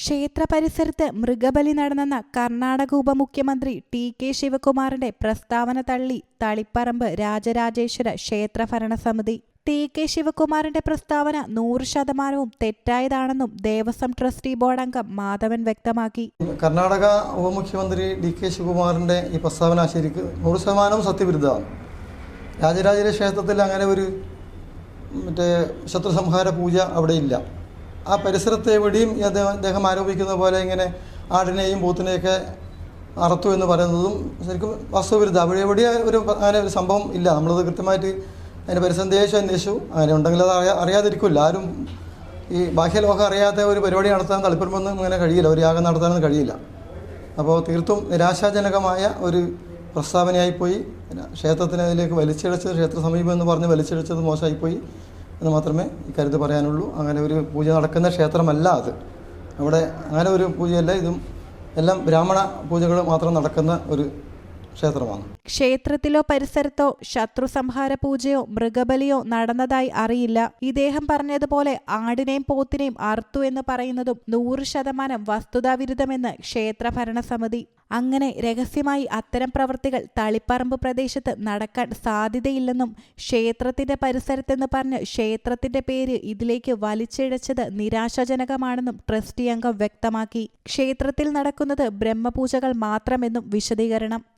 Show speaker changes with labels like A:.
A: ക്ഷേത്ര പരിസരത്ത് മൃഗബലി നടന്നെന്ന കർണാടക ഉപമുഖ്യമന്ത്രി ടി കെ ശിവകുമാറിന്റെ പ്രസ്താവന തള്ളി തളിപ്പറമ്പ് രാജരാജേശ്വര ക്ഷേത്ര ഭരണസമിതി ടി കെ ശിവകുമാറിന്റെ പ്രസ്താവന നൂറ് ശതമാനവും തെറ്റായതാണെന്നും ദേവസ്വം ട്രസ്റ്റി ബോർഡ് അംഗം മാധവൻ വ്യക്തമാക്കി.
B: കർണാടക ഉപമുഖ്യമന്ത്രി ഡി കെ ശിവകുമാറിന്റെ ഈ പ്രസ്താവന ശരിക്ക് നൂറ് ശതമാനവും സത്യവിരുദ്ധമാണ്. രാജരാജേശ്വര ക്ഷേത്രത്തിൽ അങ്ങനെ ഒരു മറ്റേ ശത്രുസംഹാര പൂജ അവിടെ ഇല്ല. ആ പരിസരത്തെ എവിടെയും അദ്ദേഹം ആരോപിക്കുന്ന പോലെ ഇങ്ങനെ ആടിനെയും പോത്തിനെയൊക്കെ അറുത്തു എന്ന് പറയുന്നതും ശരിക്കും വാസ്തവവിരുദ്ധ അവിടെ എവിടെയും ഒരു അങ്ങനെ ഒരു സംഭവം ഇല്ല. നമ്മളത് കൃത്യമായിട്ട് അതിന്റെ പരിസന്ധേശം അന്വേഷിച്ചു. അങ്ങനെ ഉണ്ടെങ്കിൽ അത് അറിയാ അറിയാതിരിക്കില്ല. ആരും ഈ ബാഹ്യലോകം അറിയാത്ത ഒരു പരിപാടി നടത്താൻ തളിപ്പുറമൊന്നും ഇങ്ങനെ കഴിയില്ല. ഒരു യാഗം നടത്താനൊന്നും കഴിയില്ല. അപ്പോൾ തീർത്തും നിരാശാജനകമായ ഒരു പ്രസ്താവനയായിപ്പോയി. പോയി ക്ഷേത്രത്തിനെ അതിലേക്ക് വലിച്ചിഴച്ചത് ക്ഷേത്ര സമീപം എന്ന് പറഞ്ഞ് വലിച്ചിഴച്ചത് മോശമായിപ്പോയി. എന്ന് മാത്രമേ ഇക്കാര്യത്ത് പറയാനുള്ളൂ. അങ്ങനെ ഒരു പൂജ നടക്കുന്ന ക്ഷേത്രമല്ല അത്. അവിടെ അങ്ങനെ ഒരു പൂജയല്ല. ഇതും എല്ലാം ബ്രാഹ്മണ പൂജകൾ മാത്രം നടക്കുന്ന ഒരു ക്ഷേത്രമാണ്.
A: ക്ഷേത്രത്തിലോ പരിസരത്തോ ശത്രു സംഹാര പൂജയോ മൃഗബലിയോ നടന്നതായി അറിയില്ല. ഇദ്ദേഹം പറഞ്ഞതുപോലെ ആടിനെയും പോത്തിനെയും അർത്തു എന്ന് പറയുന്നതും നൂറ് ശതമാനം വസ്തുതാവിരുദ്ധമെന്ന് ക്ഷേത്ര ഭരണസമിതി അങ്ങനെ രഹസ്യമായി അത്തരം പ്രവൃത്തികൾ തളിപ്പറമ്പ് പ്രദേശത്ത് നടക്കാൻ സാധ്യതയില്ലെന്നും ക്ഷേത്രത്തിന്റെ പരിസരത്തെന്ന് പറഞ്ഞ് ക്ഷേത്രത്തിന്റെ പേര് ഇതിലേക്ക് വലിച്ചിഴച്ചത് നിരാശാജനകമാണെന്നും ട്രസ്റ്റി അംഗം വ്യക്തമാക്കി. ക്ഷേത്രത്തിൽ നടക്കുന്നത് ബ്രഹ്മപൂജകൾ മാത്രമെന്നും വിശദീകരണം.